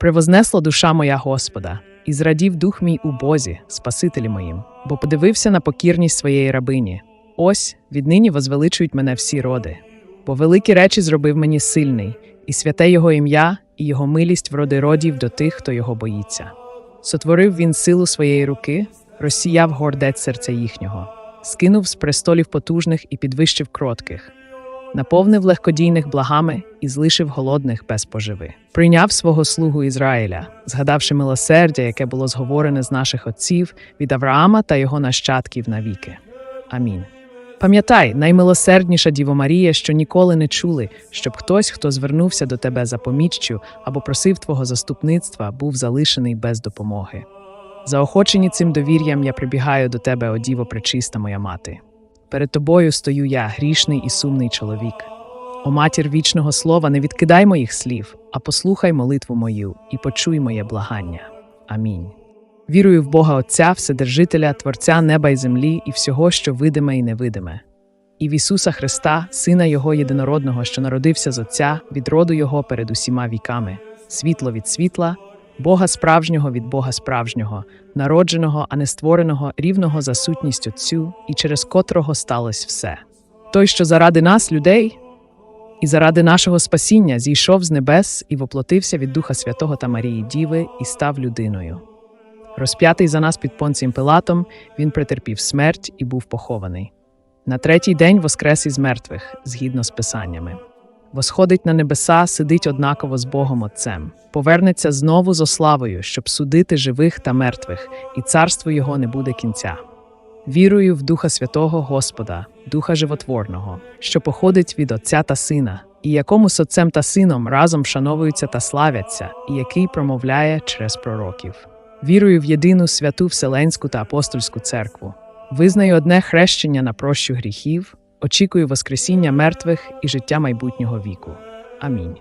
Превознесла душа моя Господа, і зрадів дух мій у Бозі, Спасителі моїм, бо подивився на покірність своєї рабині. Ось віднині возвеличують мене всі роди. Бо великі речі зробив мені сильний, і святе його ім'я, і його милість в роди родів до тих, хто його боїться. Сотворив він силу своєї руки, розсіяв гордець серця їхнього, скинув з престолів потужних і підвищив кротких, наповнив легкодійних благами і злишив голодних без поживи. Прийняв свого слугу Ізраїля, згадавши милосердя, яке було зговорене з наших отців від Авраама та його нащадків навіки. Амінь. Пам'ятай, наймилосердніша Діво Марія, що ніколи не чули, щоб хтось, хто звернувся до тебе за поміччю або просив твого заступництва, був залишений без допомоги. Заохочені цим довір'ям я прибігаю до тебе, о Діво пречиста моя мати. Перед тобою стою я, грішний і сумний чоловік. О матір вічного слова, не відкидай моїх слів, а послухай молитву мою і почуй моє благання. Амінь. Вірую в Бога Отця, Вседержителя, Творця неба й землі і всього, що видиме і невидиме, і в Ісуса Христа, Сина Його єдинородного, що народився з Отця, від роду Його перед усіма віками, світло від світла, Бога справжнього від Бога справжнього, народженого, а не створеного, рівного за сутність Отцю, і через котрого сталося все. Той, що заради нас, людей, і заради нашого спасіння зійшов з небес і воплотився від Духа Святого та Марії Діви і став людиною. Розп'ятий за нас під Понцієм Пилатом, він претерпів смерть і був похований. На третій день воскрес із мертвих, згідно з писаннями. Восходить на небеса, сидить однаково з Богом Отцем, повернеться знову зо славою, щоб судити живих та мертвих, і царство його не буде кінця. Вірую в Духа Святого Господа, Духа Животворного, що походить від Отця та Сина, і якому з Отцем та Сином разом вшановуються та славяться, і який промовляє через пророків. Вірую в єдину святу Вселенську та апостольську церкву. Визнаю одне хрещення на прощу гріхів, Очікую Воскресіння мертвих і життя майбутнього віку. Амінь.